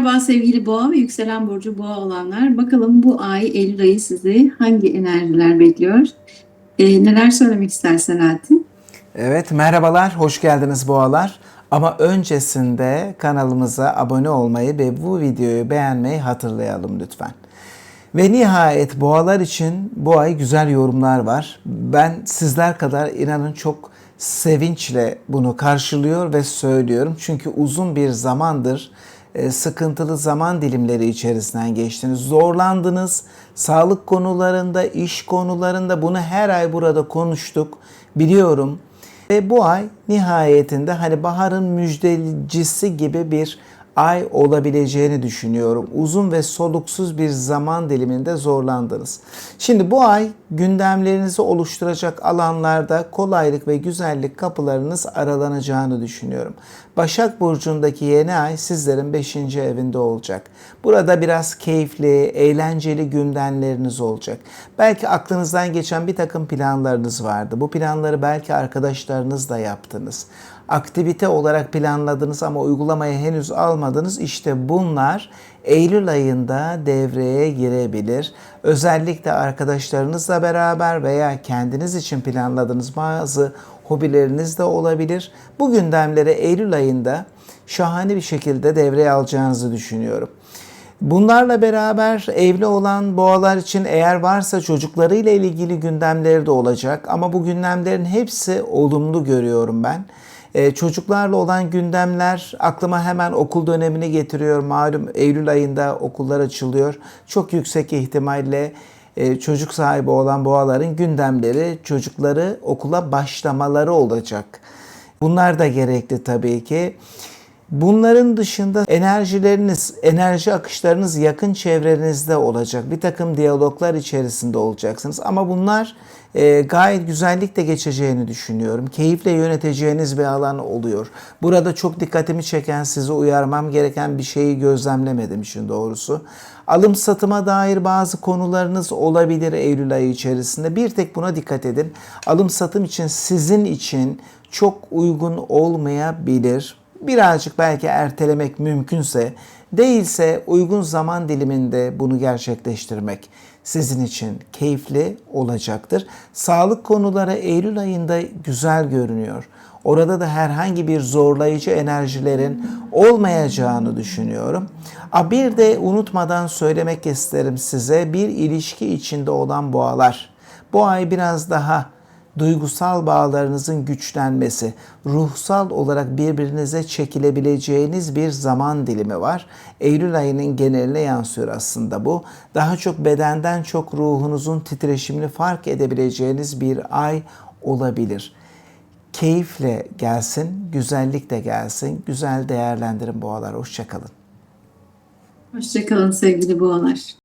Merhaba sevgili boğa ve yükselen burcu boğa olanlar. Bakalım bu ay Eylül ayı sizi hangi enerjiler bekliyor? Ee, neler söylemek ister Selahattin? Evet merhabalar, hoş geldiniz boğalar. Ama öncesinde kanalımıza abone olmayı ve bu videoyu beğenmeyi hatırlayalım lütfen. Ve nihayet boğalar için bu ay güzel yorumlar var. Ben sizler kadar inanın çok sevinçle bunu karşılıyor ve söylüyorum. Çünkü uzun bir zamandır e, sıkıntılı zaman dilimleri içerisinden geçtiniz. Zorlandınız. Sağlık konularında, iş konularında bunu her ay burada konuştuk. Biliyorum. Ve bu ay nihayetinde hani baharın müjdelicisi gibi bir ay olabileceğini düşünüyorum. Uzun ve soluksuz bir zaman diliminde zorlandınız. Şimdi bu ay gündemlerinizi oluşturacak alanlarda kolaylık ve güzellik kapılarınız aralanacağını düşünüyorum. Başak Burcu'ndaki yeni ay sizlerin 5. evinde olacak. Burada biraz keyifli, eğlenceli gündemleriniz olacak. Belki aklınızdan geçen bir takım planlarınız vardı. Bu planları belki arkadaşlarınızla yaptınız aktivite olarak planladınız ama uygulamaya henüz almadınız. İşte bunlar Eylül ayında devreye girebilir. Özellikle arkadaşlarınızla beraber veya kendiniz için planladığınız bazı hobileriniz de olabilir. Bu gündemleri Eylül ayında şahane bir şekilde devreye alacağınızı düşünüyorum. Bunlarla beraber evli olan boğalar için eğer varsa çocuklarıyla ilgili gündemleri de olacak. Ama bu gündemlerin hepsi olumlu görüyorum ben. Ee, çocuklarla olan gündemler aklıma hemen okul dönemini getiriyor. Malum Eylül ayında okullar açılıyor. Çok yüksek ihtimalle e, çocuk sahibi olan boğaların gündemleri çocukları okula başlamaları olacak. Bunlar da gerekli tabii ki. Bunların dışında enerjileriniz, enerji akışlarınız yakın çevrenizde olacak. Bir takım diyaloglar içerisinde olacaksınız. Ama bunlar e, gayet güzellikle geçeceğini düşünüyorum. Keyifle yöneteceğiniz bir alan oluyor. Burada çok dikkatimi çeken, sizi uyarmam gereken bir şeyi gözlemlemedim işin doğrusu. Alım satıma dair bazı konularınız olabilir Eylül ayı içerisinde. Bir tek buna dikkat edin. Alım satım için sizin için çok uygun olmayabilir birazcık belki ertelemek mümkünse, değilse uygun zaman diliminde bunu gerçekleştirmek sizin için keyifli olacaktır. Sağlık konuları Eylül ayında güzel görünüyor. Orada da herhangi bir zorlayıcı enerjilerin olmayacağını düşünüyorum. A bir de unutmadan söylemek isterim size bir ilişki içinde olan boğalar. Bu ay biraz daha duygusal bağlarınızın güçlenmesi, ruhsal olarak birbirinize çekilebileceğiniz bir zaman dilimi var. Eylül ayının geneline yansıyor aslında bu. Daha çok bedenden çok ruhunuzun titreşimini fark edebileceğiniz bir ay olabilir. Keyifle gelsin, güzellik de gelsin. Güzel değerlendirin boğalar. Hoşçakalın. Hoşçakalın sevgili boğalar.